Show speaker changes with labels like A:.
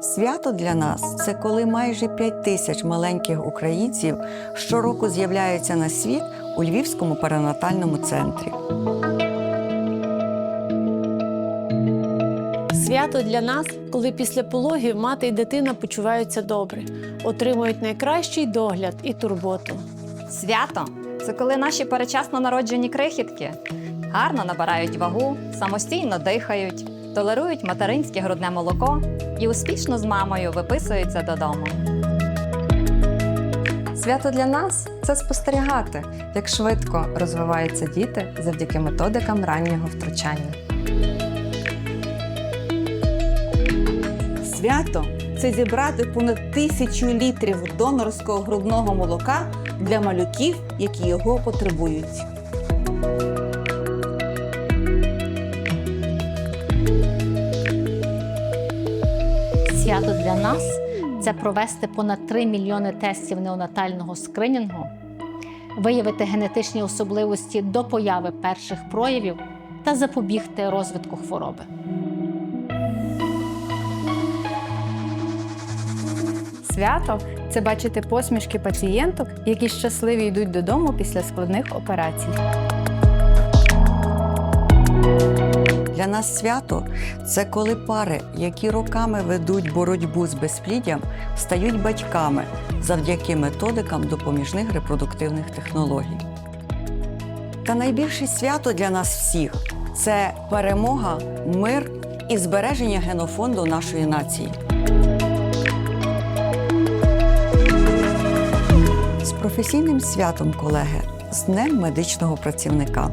A: Свято для нас це коли майже 5 тисяч маленьких українців щороку з'являються на світ у Львівському перинатальному центрі.
B: Свято для нас, коли після пологів мати і дитина почуваються добре, отримують найкращий догляд і турботу.
C: Свято це коли наші перечасно народжені крихітки гарно набирають вагу, самостійно дихають, толерують материнське грудне молоко і успішно з мамою виписуються додому.
D: Свято для нас це спостерігати, як швидко розвиваються діти завдяки методикам раннього втручання.
E: Свято це зібрати понад тисячу літрів донорського грудного молока для малюків, які його потребують.
F: Свято для нас це провести понад 3 мільйони тестів неонатального скринінгу, виявити генетичні особливості до появи перших проявів та запобігти розвитку хвороби.
D: Свято це бачити посмішки пацієнток, які щасливі йдуть додому після складних операцій.
A: Для нас свято це коли пари, які роками ведуть боротьбу з безпліддям, стають батьками завдяки методикам допоміжних репродуктивних технологій. Та найбільше свято для нас всіх це перемога, мир і збереження генофонду нашої нації. З професійним святом, колеги, з Днем медичного працівника.